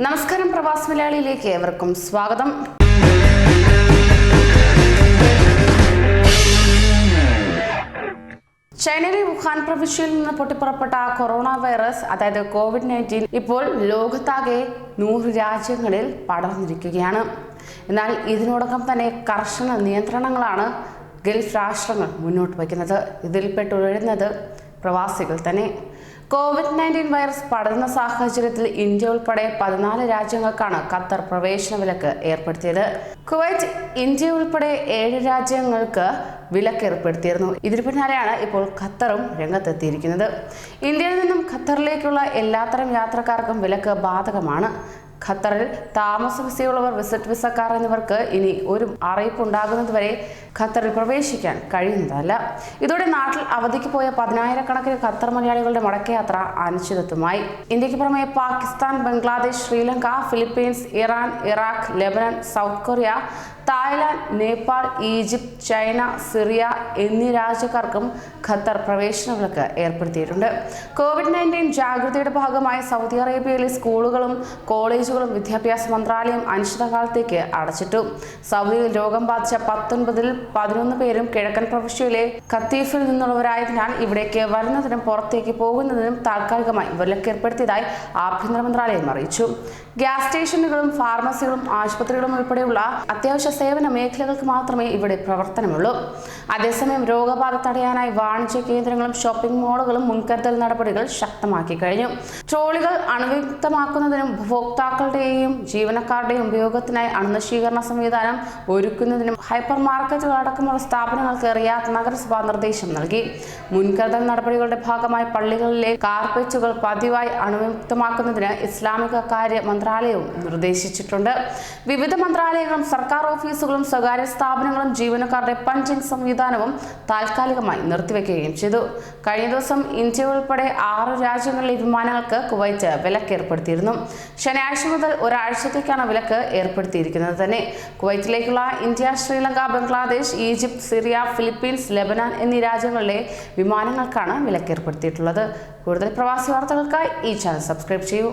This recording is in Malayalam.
നമസ്കാരം പ്രവാസ് മലയാളിയിലേക്ക് ഏവർക്കും സ്വാഗതം. ചൈനയിലെ വുഹാൻ പ്രവിശ്യയിൽ നിന്ന് പൊട്ടിപ്പുറപ്പെട്ട കൊറോണ വൈറസ് അതായത് കോവിഡ് നയന്റീൻ ഇപ്പോൾ ലോകത്താകെ നൂറ് രാജ്യങ്ങളിൽ പടർന്നിരിക്കുകയാണ്. എന്നാൽ ഇതിനോടകം തന്നെ കർശന നിയന്ത്രണങ്ങളാണ് ഗൾഫ് രാഷ്ട്രങ്ങൾ മുന്നോട്ട് വയ്ക്കുന്നത്. ഇതിൽപ്പെട്ടുഴരുന്നത് പ്രവാസികൾ തന്നെ. കോവിഡ് നയന്റീൻ വൈറസ് പടരുന്ന സാഹചര്യത്തിൽ ഇന്ത്യ ഉൾപ്പെടെ പതിനാല് രാജ്യങ്ങൾക്കാണ് ഖത്തർ പ്രവേശന വിലക്ക് ഏർപ്പെടുത്തിയത്. കുവൈറ്റ് ഇന്ത്യ ഉൾപ്പെടെ ഏഴ് രാജ്യങ്ങൾക്ക് വിലക്ക് ഏർപ്പെടുത്തിയിരുന്നു. ഇതിനു പിന്നാലെയാണ് ഇപ്പോൾ ഖത്തറും രംഗത്തെത്തിയിരിക്കുന്നത്. ഇന്ത്യയിൽ നിന്നും ഖത്തറിലേക്കുള്ള എല്ലാത്തരം യാത്രക്കാർക്കും വിലക്ക് ബാധകമാണ്. ഖത്തറിൽ താമസ വിസയുള്ളവർ വിസിറ്റ് വിസക്കാർ എന്നിവർക്ക് ഇനി ഒരു അറിയിപ്പ് ഉണ്ടാകുന്നതുവരെ ഖത്തറിൽ പ്രവേശിക്കാൻ കഴിയുന്നതല്ല. ഇതോടെ നാട്ടിൽ അവധിക്ക് പോയ പതിനായിരക്കണക്കിന് ഖത്തർ മലയാളികളുടെ മടക്കയാത്ര അനിശ്ചിതത്വമായി. ഇന്ത്യയ്ക്ക് പുറമെ Pakistan Bangladesh Sri Lanka Philippines Iran Iraq Lebanon south Korea Thailand Nepal Egypt China Syria എന്നീ രാജ്യക്കാർക്കും ഖത്തർ പ്രവേശന വിലക്ക് ഏർപ്പെടുത്തിയിട്ടുണ്ട്. കോവിഡ് നയന്റീൻ ജാഗ്രതയുടെ ഭാഗമായി സൗദി അറേബ്യയിലെ സ്കൂളുകളും കോളേജുകളും വിദ്യാഭ്യാസ മന്ത്രാലയം അനിശ്ചിതകാലത്തേക്ക് അടച്ചിട്ടു. സൗദിയിൽ രോഗം ബാധിച്ച പത്തൊൻപതിൽ പതിനൊന്ന് പേരും കിഴക്കൻ പ്രവിശ്യയിലെ കത്തീഫിൽ നിന്നുള്ളവരായതിനാൽ ഇവിടേക്ക് വരുന്നതിനും പുറത്തേക്ക് പോകുന്നതിനും താൽക്കാലികമായി വിലക്ക് ഏർപ്പെടുത്തിയതായി ആഭ്യന്തര മന്ത്രാലയം അറിയിച്ചു. ഗ്യാസ് സ്റ്റേഷനുകളും ഫാർമസികളും ആശുപത്രികളും ഉൾപ്പെടെയുള്ള അത്യാവശ്യ സേവന മേഖലകൾക്ക് മാത്രമേ ഇവിടെ പ്രവർത്തനമുള്ളൂ. അതേസമയം രോഗബാധ തടയാനായി വാണിജ്യ കേന്ദ്രങ്ങളും ഷോപ്പിംഗ് മാളുകളും മുൻകരുതൽ നടപടികൾ ശക്തമാക്കി കഴിഞ്ഞു. ട്രോളികൾ അണുവിമുക്തമാക്കുന്നതിനും ഉപഭോക്താക്കളുടെയും ജീവനക്കാരുടെയും ഉപയോഗത്തിനായി അണുനശീകരണ സംവിധാനം ഒരുക്കുന്നതിനും ഹൈപ്പർ മാർക്കറ്റുകൾ അടക്കമുള്ള സ്ഥാപനങ്ങൾക്ക് റിയാദ് നഗരസഭ നിർദ്ദേശം നൽകി. മുൻകരുതൽ നടപടികളുടെ ഭാഗമായി പള്ളികളിലെ കാർപ്പറ്റുകൾ പതിവായി അണുവിമുക്തമാക്കുന്നതിന് ഇസ്ലാമിക കാര്യ മന്ത്രാലയവും നിർദ്ദേശിച്ചിട്ടുണ്ട്. വിവിധ മന്ത്രാലയങ്ങളും സർക്കാർ ഓഫീസുകളും സ്വകാര്യ സ്ഥാപനങ്ങളും ജീവനക്കാരുടെ പഞ്ചിങ് സംവിധാനവും താൽക്കാലികമായി നിർത്തിവെക്കുകയും ചെയ്തു. കഴിഞ്ഞ ദിവസം ഇന്ത്യ ഉൾപ്പെടെ ആറ് രാജ്യങ്ങളിലെ വിമാനങ്ങൾക്ക് കുവൈറ്റ് വിലക്ക് ഏർപ്പെടുത്തിയിരുന്നു. ശനിയാഴ്ച മുതൽ ഒരാഴ്ചത്തേക്കാണ് വിലക്ക് ഏർപ്പെടുത്തിയിരിക്കുന്നത് തന്നെ. കുവൈറ്റിലേക്കുള്ള India Sri Lanka Bangladesh Egypt Syria Philippines Lebanon എന്നീ രാജ്യങ്ങളിലെ വിമാനങ്ങൾക്കാണ് വിലക്കേർപ്പെടുത്തിയിട്ടുള്ളത്. കൂടുതൽ പ്രവാസി വാർത്തകൾക്കായി ഈ ചാനൽ സബ്സ്ക്രൈബ് ചെയ്യൂ.